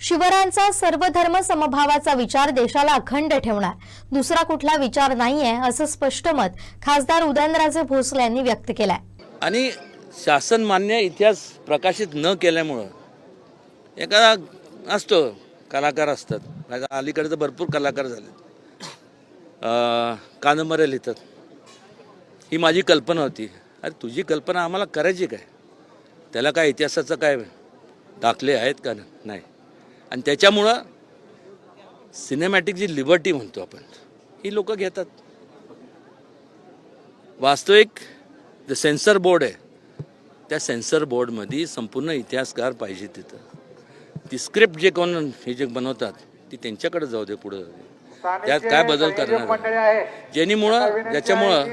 शिवरायांचा सर्वधर्म समभावाचा विचार देशाला अखंड ठेवणार. दुसरा कुठला विचार नाहीये असं स्पष्ट मत खासदार उदयनराजे भोसले यांनी व्यक्त केलंय. आणि शासन मान्य इतिहास प्रकाशित न केल्यामुळं एखादा असतो कलाकार असतात. आता अलीकडे तर भरपूर कलाकार झाले कादंबऱ्या लिहितात. ही माझी कल्पना होती. अरे तुझी कल्पना आम्हाला करायची काय? त्याला काय इतिहासाचं काय दाखले आहेत का नाही? आणि त्याच्यामुळं सिनेमॅटिक जी लिबर्टी म्हणतो आपण ही लोक घेतात. वास्तविक जे सेन्सर बोर्ड आहे. त्या सेन्सर बोर्डमध्ये संपूर्ण इतिहासकार पाहिजे तिथं. ती स्क्रिप्ट जे कोण हे जे बनवतात ती त्यांच्याकडे जाऊ दे पुढं. त्यात काय बदल करणार? जेणेमुळं ज्याच्यामुळं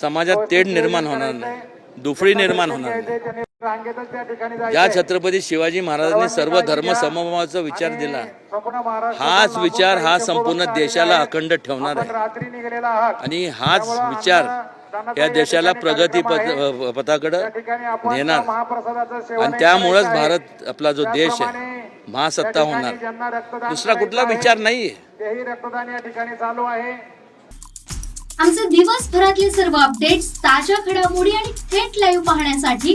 समाजात तेढ निर्माण होणार नाही. दुफळी निर्माण होणार नाही. ज्या छत्रपती शिवाजी महाराजांनी सर्व धर्म समभावाचा विचार दिला हाच विचार हा संपूर्ण देशाला अखंड ठेवणार आहे. रात्री निघालेला आहात. आणि हाच विचार या देशाला प्रगती पथ पथाकडं नेणार. महाप्रसादाचं सेवन आणि त्यामुळंच भारत आपला जो देश आहे महासत्ता होणार. दुसरा कुठला विचार नाहीये. तेही रक्तदान या ठिकाणी चालू आहे. आमचे दिवसभरातले सर्व अपडेट्स ताज्या घडामोडी आणि थेट लाईव्ह पाहण्यासाठी